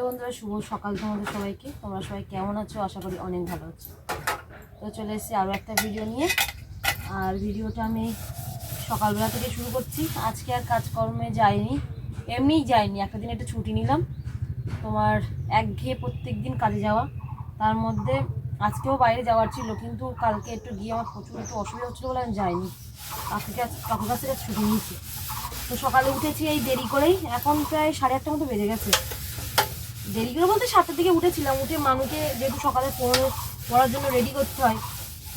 Hello বন্ধুরা, শুভ সকাল তোমাদের সবাইকে। তোমরা সবাই কেমন আছো? আশা করি অনেক ভালো আছো। তো চলে এসেছি আরও একটা ভিডিও নিয়ে। আর ভিডিওটা আমি সকালবেলা থেকে শুরু করছি। আজকে আর কাজকর্মে যাইনি। এমনিই যাইনি, একটা দিন একটু ছুটি নিলাম। তোমার একঘেয়ে প্রত্যেক দিন কাজে যাওয়া। তার মধ্যে আজকেও বাইরে যাওয়ার ছিল, কিন্তু কালকে একটু গিয়ে আমার প্রচুর একটু অসুবিধা হচ্ছিল বলে আমি যাইনি। কাকুর কাছ থেকে ছুটি নিয়েছি। তো সকালে উঠেছি এই দেরি করেই। এখন প্রায় সাড়ে আটটা মতো বেজে গেছে। দেরি করে বলতে সাতটার দিকে উঠেছিলাম, উঠে মানুকে যেহেতু সকালে পড়ে পড়ার জন্য রেডি করতে হয়,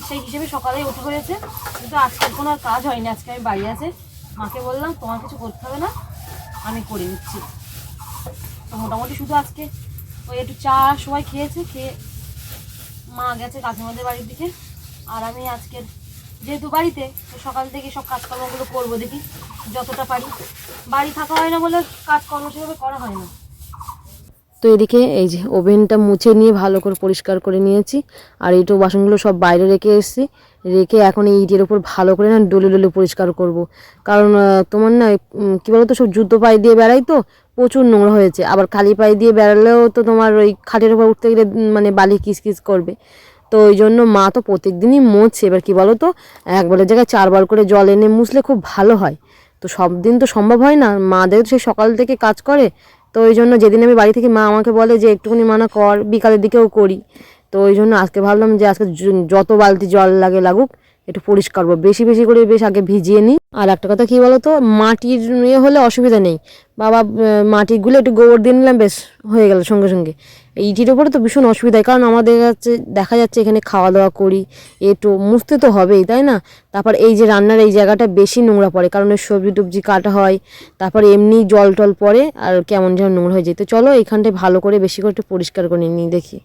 সেই হিসেবে সকালেই উঠে হয়েছে কিন্তু আজকে কোনো আর কাজ হয়নি, আজকে আমি বাড়ি আছে। মাকে বললাম, তোমার কিছু করতে হবে না, আমি করে নিচ্ছি। তো মোটামুটি শুধু আজকে ওই একটু চা সবাই খেয়েছে, খেয়ে মা গেছে কাকিমাদের বাড়ির দিকে। আর আমি আজকের যেহেতু বাড়িতে, তো সকাল থেকে সব কাজকর্মগুলো করব দেখি, যতটা পারি। বাড়ি থাকা হয় না বলে কাজকর্ম সেভাবে করা হয় না। তো এদিকে এই যে ওভেনটা মুছে নিয়ে ভালো করে পরিষ্কার করে নিয়েছি। আর এইটো বাসনগুলো সব বাইরে রেখে এসেছি। রেখে এখন এই ইটের উপর ভালো করে না ডলে ডলে পরিষ্কার করব। কারণ তোমার না কী বলতো, সব জুতো পায়ে দিয়ে বেড়াই তো, প্রচুর নোংরা হয়েছে। আবার খালি পায়ে দিয়ে বেড়ালেও তো তোমার ওই খাটের উপর উঠতে গেলে মানে বালি কিস করবে। তো ওই জন্য মা তো প্রত্যেক দিনই মোছে। এবার কী বলো তো একবারের জায়গায় চারবার করে জল এনে মুছলে খুব ভালো হয়। তো সব দিন তো সম্ভব হয় না। মাদের তো সেই সকাল থেকে কাজ করে তো ওই জন্য যেদিন আমি বাড়ি থেকে মা আমাকে বলে যে একটুখানি মানা কর, বিকালের দিকেও করি। তো ওই জন্য আজকে ভাবলাম যে আজকে যত বালতি জল লাগে লাগুক একটু পরিষ্কার করব বেশি বেশি করে বেশ আগে ভিজিয়ে নিই আর একটা কথা কি বলতো? মাটির ইয়ে হলে অসুবিধা নেই। বাবা মাটিগুলো একটু গোবর দিয়ে নিলাম, বেশ হয়ে গেল সঙ্গে সঙ্গে। ইটির ওপরে তো ভীষণ অসুবিধা কারণ আমাদের কাছে দেখা যাচ্ছে এখানে খাওয়া দাওয়া করি একটু মুছতে তো হবেই, তাই না? তারপর এই যে রান্নার এই জায়গাটা বেশি নোংরা পড়ে। কারণ সবজি টবজি কাটা হয়, তারপর এমনি জল টল পড়ে, আর কেমন যেন নোংরা হয়ে যেত চলো এইখানটায় ভালো করে বেশি করে একটু পরিষ্কার করে নিই, দেখি।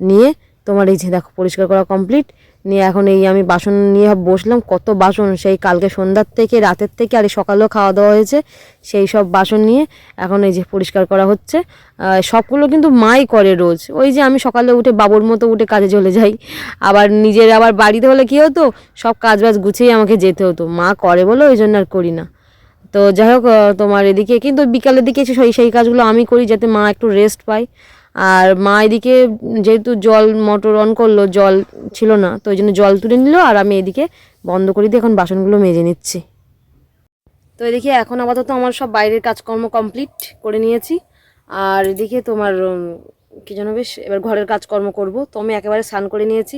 নিয়ে তোমার এই যে দেখো, পরিষ্কার করা কমপ্লিট নিয়ে এখন এই আমি বাসন নিয়ে বসলাম, কত বাসন, সেই কালকে সন্ধ্যার থেকে, রাতের থেকে, আর সকালেও খাওয়া দাওয়া হয়েছে, সেই সব বাসন নিয়ে এখন এই যে পরিষ্কার করা হচ্ছে। সবগুলো কিন্তু মাই করে রোজ। ওই যে আমি সকালে উঠে বাবুর মতো উঠে কাজে চলে যাই। আবার নিজের আবার বাড়িতে হলে কী হতো, সব কাজ বাজ গুছিয়ে আমাকে যেতে হতো। মা করে বলে ওই জন্য আর করি না। তো যাই হোক তোমার এদিকে, কিন্তু বিকালের দিকে সেই সেই কাজগুলো আমি করি যাতে মা একটু রেস্ট পায়। আর মা এদিকে যেহেতু জল মোটর অন করল, জল ছিল না, তো ওই জন্য জল তুলে নিল আর আমি এদিকে বন্ধ করে দিয়ে এখন বাসনগুলো মেজে নিচ্ছি। তো এদিকে এখন আপাতত আমার সব বাইরের কাজকর্ম কমপ্লিট করে নিয়েছি। আর এদিকে তোমার কী যেন বেশ, এবার ঘরের কাজকর্ম করব। তো আমি একেবারে স্নান করে নিয়েছি।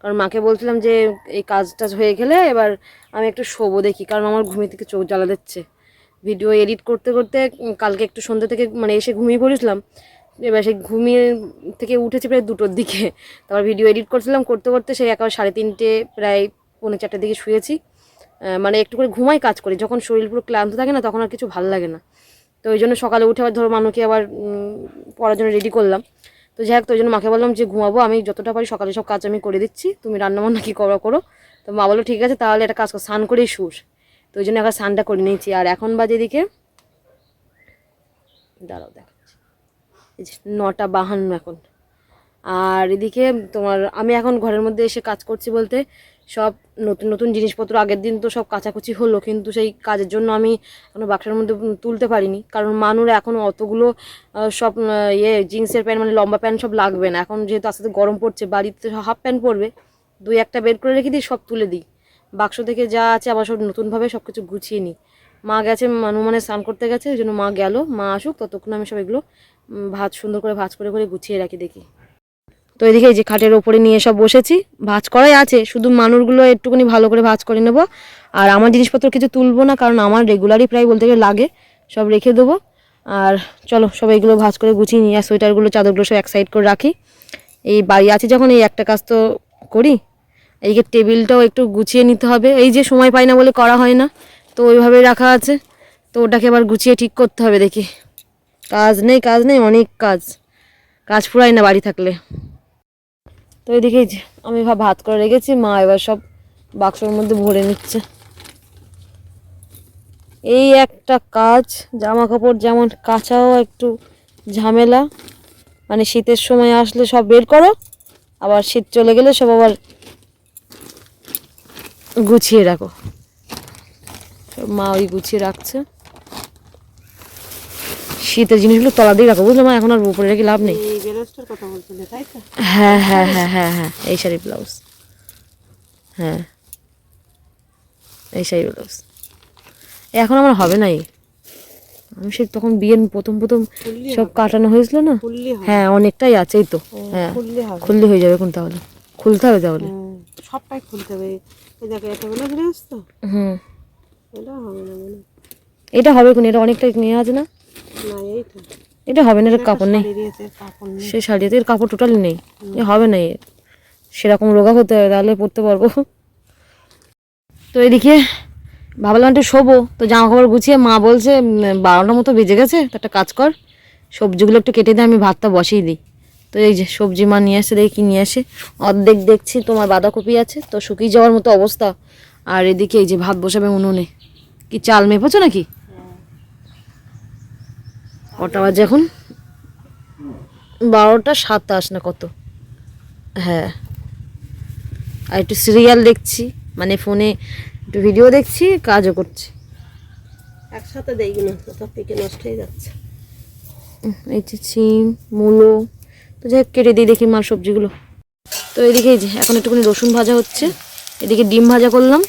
কারণ মাকে বলছিলাম যে এই কাজ টাজ হয়ে গেলে এবার আমি একটু শোবো দেখি, কারণ আমার ঘুমিয়ে থেকে চোখ জ্বালা দিচ্ছে। ভিডিও এডিট করতে করতে কালকে একটু সন্ধ্যে থেকে মানে এসে ঘুমিয়ে পড়েছিলাম। এবার সেই ঘুমিয়ে থেকে উঠেছি প্রায় দুটোর দিকে। তারপর ভিডিও এডিট করছিলাম, করতে করতে সেই একেবারে সাড়ে তিনটে, প্রায় পৌনে চারটের দিকে শুয়েছি। মানে একটু করে ঘুমাই কাজ করি, যখন শরীর পুরো ক্লান্ত থাকে না তখন আর কিছু ভালো লাগে না। তো ওই জন্য সকালে উঠে আবার ধরো মানুষকে আবার পড়ার জন্য রেডি করলাম। তো যাই হোক, তো ওই জন্য মাকে বললাম যে ঘুমাবো, আমি যতটা পারি সকালে সব কাজ আমি করে দিচ্ছি। তুমি রান্নাবান্না কী করো করো। তো মা বলল, ঠিক আছে, তাহলে একটা কাজ করো, স্নান করেই শুস। তো ওই জন্য এখন স্নানটা করে নিয়েছি। আর এখন বাজে এদিকে, দাঁড়াও, দেখাচ্ছি। নটা বাহান্ন এখন। আর এদিকে তোমার, আমি এখন ঘরের মধ্যে এসে কাজ করছি বলতে, সব নতুন নতুন জিনিসপত্র, আগের দিন তো সব কাচাকুচি হলো, কিন্তু সেই কাজের জন্য আমি এখনও বাক্সের মধ্যে তুলতে পারিনি। কারণ মানুষ এখনও অতগুলো সব ইয়ে জিন্সের প্যান্ট মানে লম্বা প্যান্ট সব লাগবে না। এখন যেহেতু আস্তে গরম পড়ছে, বাড়িতে হাফ প্যান্ট পরবে, দুই একটা বের করে রেখে দিই সব তুলে দিই। বাক্স থেকে যা আছে আবার সব নতুনভাবে সব কিছু গুছিয়ে নিই। মা গেছে, মানু মানে স্নান করতে গেছে, ওই জন্য মা গেল, মা আসুক, ততক্ষণ আমি সব এগুলো ভাজ, সুন্দর করে ভাজ করে করে গুছিয়ে রাখি দেখি। তো এদিকে এই যে খাটের ওপরে নিয়ে সব বসেছি, ভাজ করাই আছে, শুধু মানুরগুলো একটুখানি ভালো করে ভাজ করে নেব। আর আমার জিনিসপত্র কিছু তুলবো না, কারণ আমার রেগুলারই প্রায় বলতে গেলে লাগে, সব রেখে দেবো। আর চলো, সব এইগুলো ভাজ করে গুছিয়ে নিয়ে, আর সোয়েটারগুলো, চাদরগুলো সব এক সাইড করে রাখি। এই বাড়ি আছে যখন, এই একটা কাজ তো করি। এইকে টেবিলটাও একটু গুছিয়ে নিতে হবে। এই যে সময় পাই না বলে করা হয় না, তো ওইভাবেই রাখা আছে। তো ওটাকে আবার গুছিয়ে ঠিক করতে হবে দেখি। কাজ নেই কাজ নেই, অনেক কাজ। কাজ ফুরায় না বাড়ি থাকলে। তো এদিকে আমি ভাব ভাত করে রেখেছি, মা এবার সব বাক্সর মধ্যে ভরে নিচ্ছে। এই একটা কাজ জামা কাপড় যেমন কাঁচাও, একটু ঝামেলা। মানে শীতের সময় আসলে সব বের করো, আবার শীত চলে গেলে সব আবার গুছিয়ে রাখো। মা ওই গুছিয়ে রাখছে। শীতের জিনিসগুলো তলা দিয়ে রাখো বুঝলো মা? এখন আর উপরে রেখে লাভ নেই। হ্যাঁ হ্যাঁ হ্যাঁ হ্যাঁ হ্যাঁ এই শাড়ি ব্লাউজ। হ্যাঁ এই শাড়ি ব্লাউজ। এখন আমার হবে নাই। আমি সে তখন বিয়ের প্রথম প্রথম সব কাটানো হয়েছিল না? হ্যাঁ অনেকটাই আছেই তো। হ্যাঁ খুললি হয়ে যাবে এখন তাহলে। খুলতে হবে তাহলে। সবটাই খুলতে হবে। এটা হবে না এটা হবে কোন এটা অনেকটা নিয়ে আছে না? এটা হবে না এটা কাপড় নেই। শাড়ি সে শাড়িতে এর কাপড় টোটালি নেই। এ হবে না এ সেরকম রোগা হতে হবে তাহলে পরতে পারব। তো এদিকে ভাবলাম একটু শোবো তো জামা কাপড় গুছিয়ে মা বলছে বারোটার মতো বেজে গেছে তো একটা কাজ কর সবজিগুলো একটু কেটে দিয়ে আমি ভাতটা বসিয়ে দিই। তো এই যে সবজি মা নিয়ে আসে দেখি কি নিয়ে আসে। অর্ধেক দেখছি তোমার বাঁধাকপি আছে তো শুকিয়ে যাওয়ার মতো অবস্থা। আর এদিকে এই যে ভাত বসাবে উনুনে। কি চাল মেপেছো নাকি? কটা বাজে এখন? বারোটা সাতাশ না কত? হ্যাঁ। আর একটু সিরিয়াল দেখছি মানে ফোনে একটু ভিডিও দেখছি কাজও করছি। একসাথে দেই না তো পেকে নষ্ট হয়ে যাচ্ছে। এই যে সিম মূলো তো যাই হোক কেটে দিই দেখি মার সবজিগুলো। তো এদিকে এই যে এখন একটুখানি রসুন ভাজা হচ্ছে। এদিকে ডিম ভাজা করলাম।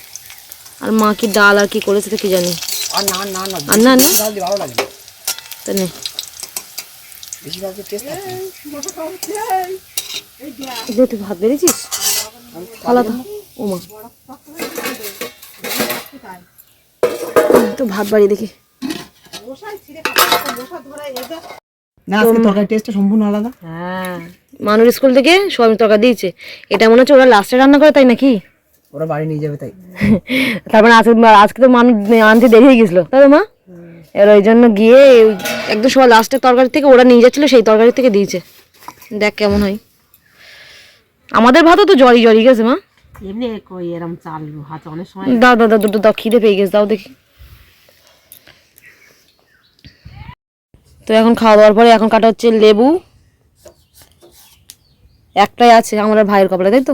আর মা কি ডাল আর কি করেছে তো কি জানি। আর না না না। না না তা যে তুই ভাত বেড়েছিস? থালা তো। ও মা উম, তো ভাত বাড়ি দেখি। না আজকে তরকারি টেস্টটা সম্পূর্ণ আলাদা। হ্যাঁ। মানুষ স্কুল থেকে সোয়াবিন তরকা দিয়েছে। এটা মনে হচ্ছে ওরা লাস্টে রান্না করে তাই নাকি? ওরা বাড়ি নিয়ে যাবে তাই। তারপরে আজকে আজকে তো মানুষ আনতে দেরি হয়ে গেছিল। তাই মা? এবার ওই জন্য গিয়ে একদম সবার লাস্টের তরকারি থেকে ওরা নিয়ে যাচ্ছিল সেই তরকারি থেকে দিয়েছে। দেখ কেমন হয়। আমাদের ভাতও তো জরি জরি গেছে মা। দাও দাও দুটো দাও খিদে পেয়ে গেছে দাও দেখি। তো এখন খাওয়া দাওয়ার পরে এখন কাটা হচ্ছে লেবু। একটাই আছে আমার ভাইয়ের কপালে তাই তো?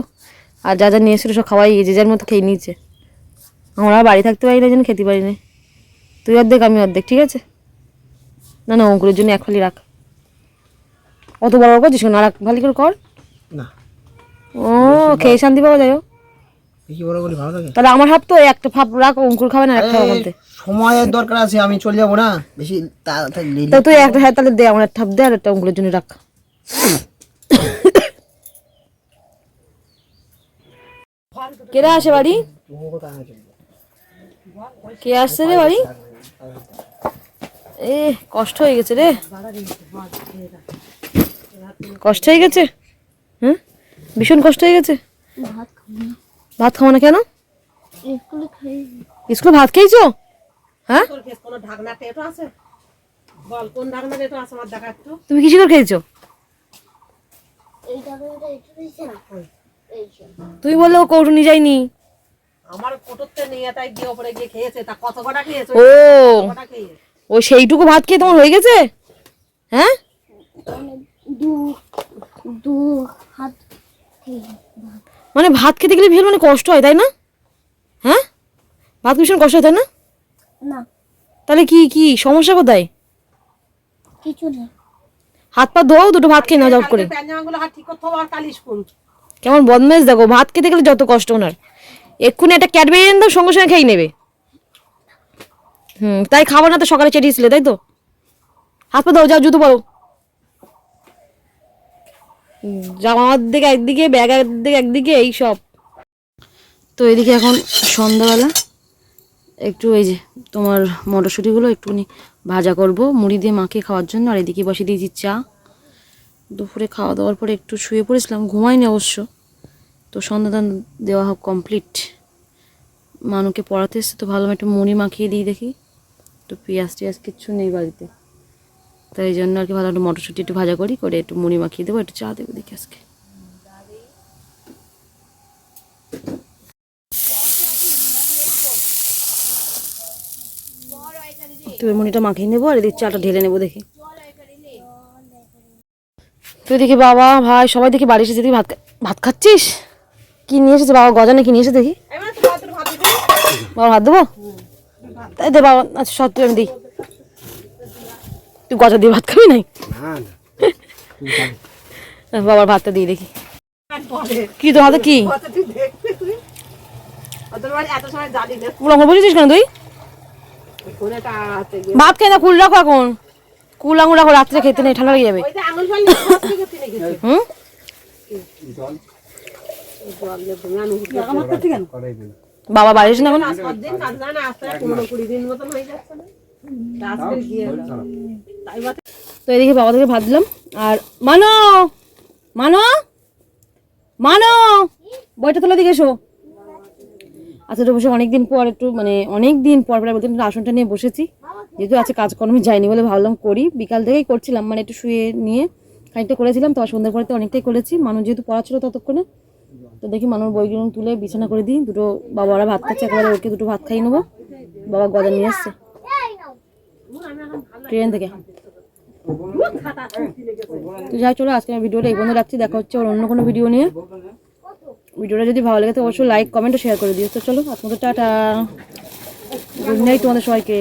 আর যা যা নিয়ে এসেছিল সব খাওয়াই যে যার মতো খেয়ে নিয়েছে। আমরা বাড়ি থাকতে পারি না জন্য খেতে পারি না। তুই অর্ধেক আমি অর্ধেক ঠিক আছে? না না অঙ্কুরের জন্য এক ফালি রাখ। অত বড় বড় করছিস না এক ফালি করে কর। না। ও খেয়ে শান্তি পাওয়া যায় ভালো তাহলে আমার হাফ তো একটা ফাপ রাখ অঙ্কুর খাবে না একটা খাবে সময়ের দরকার আছে আমি চলে যাব না। বেশি তাড়াতাড়ি তা তুই একটা হ্যাঁ তাহলে দে আমার একটা ঠাপ দে আর একটা অঙ্কুরের জন্য রাখ। কেরা আসে বাড়ি? কে আসছে রে বাড়ি? এ কষ্ট হয়ে গেছে রে। কষ্ট হয়ে গেছে? হ্যাঁ? ভীষণ কষ্ট হয়ে গেছে? ভাত খাব না। কেন? স্কুলে ভাত খেয়েছো? হ্যাঁ? তোর কেস কোনো ঢাকনা আছে? বল কোন ঢাকনা টেটো আছে আমার দেখা একটু? তুমি কিসে করে খেয়েছো? তুমি বললে ও কৌটুনি যায়নি। আমার কোটোতে নিয়ে তাই দিয়ে ওপরে গিয়ে খেয়েছে তা কত কটা খেয়েছে? ও। ও সেইটুকু ভাত খেয়ে তোমার হয়ে গেছে? হ্যাঁ? মানে ভাত খেতে গেলে ভীষণ মানে কষ্ট হয় তাই না? হ্যাঁ? ভাত ভীষণ কষ্ট হয় তাই না? না। তাহলে কি কি সমস্যা কোথায়? কিছু নেই। হাত পা ধোও দুটো ভাত খেয়ে নাও জব করে। প্যাঞ্জামাগুলো হাত ঠিক করতে হবে আর কালি স্কুল কেমন বদমেজ দেখো ভাত খেতে গেলে যত কষ্ট ওনার। এক্ষুনি একটা ক্যাডবেরি এনে দাও সঙ্গে সঙ্গে খেয়ে নেবে। হুম, তাই খাবার না তো, সকালে চেটিয়েছিলে তাই তো? হাত পা দাও যাও, জুতো পরো। জামার দিকে একদিকে, ব্যাগ একদিকে একদিকে, এই সব। তো এদিকে এখন সন্ধ্যাবেলা, একটু এই যে তোমার মটরশুঁটিগুলো একটুখানি ভাজা করব, মুড়ি দিয়ে মাকে খাওয়ার জন্য, আর এদিকে বসিয়ে দিয়েছি চা। দুপুরে খাওয়া দাওয়ার পরে একটু শুয়ে পড়েছিলাম, ঘুমাইনি অবশ্য। তো সন্ধ্যাদান দেওয়া হোক কমপ্লিট মানুকে পড়াতে এসছে তো ভালো একটু মুড়ি মাখিয়ে দিই দেখি। তো পেঁয়াজ টিয়াজ কিচ্ছু নেই বাড়িতে। তাই এই জন্য আর কি ভালো একটু মটরশুঁটি একটু ভাজা করি, করে একটু মুড়ি মাখিয়ে দেবো, একটু চা দেবো দেখি আজকে। তো মুড়িটা মাখিয়ে নেব আর এদিকে চাটা ঢেলে নেব দেখি। তুই দেখি বাবা, ভাই, সবাই দেখি বাড়ি এসে দেখি ভাত ভাত খাচ্ছিস? কি নিয়ে এসেছে বাবা? গজা নাকি নিয়ে এসে দেখি। বাবা ভাত দেবো? তাই দে বাবা আচ্ছা সত্যি আমি দিই। তুই গজা দিয়ে ভাত খাবি নাই না না বাবার ভাতটা দিয়ে দেখি। কি তোর হাতে কি? না। বসেছিস কেন তুই? ভাত খেয়ে না কুল রাখো এখন। কুল আঙুর রাখো রাত্রে খেতে নেই ঠান্ডা লেগে যাবে। আঙুল হুম জল দিয়ে তুমি আঙুল বাবা বাইরে এসে তা এদিকে বাবা থেকে ভাত দিলাম। আর মানো মানো মানো, বইটা তোলা দিকে এসো। আচ্ছা তো বসে অনেকদিন পর একটু মানে অনেক দিন পর বলতে আসনটা নিয়ে বসেছি। যেহেতু আছে কাজকর্মে যাইনি বলে ভাবলাম করি। বিকাল থেকেই করছিলাম মানে একটু শুয়ে নিয়ে খানিকটা করেছিলাম, তো সন্ধ্যার পরে তো অনেকটাই করেছি। মানুষ যেহেতু পড়া ছিল ততক্ষণে তো দেখি মানুষ বইগুলো তুলে বিছানা করে দিই। দুটো বাবারা ভাত খাচ্ছে, একেবারে ওকে দুটো ভাত খাইয়ে নেব। বাবা গদা নিয়ে এসছে ট্রেন থেকে। তো যাই, চলো আজকে ভিডিওটা এই পর্যন্ত রাখছি। দেখা হচ্ছে ওর অন্য কোনো ভিডিও নিয়ে। ভিডিওটা যদি ভালো লাগে তো অবশ্যই লাইক কমেন্ট শেয়ার করে দিও। তো চলো আপনাদের টাটা। গুড নাইট তোমাদের সবাইকে।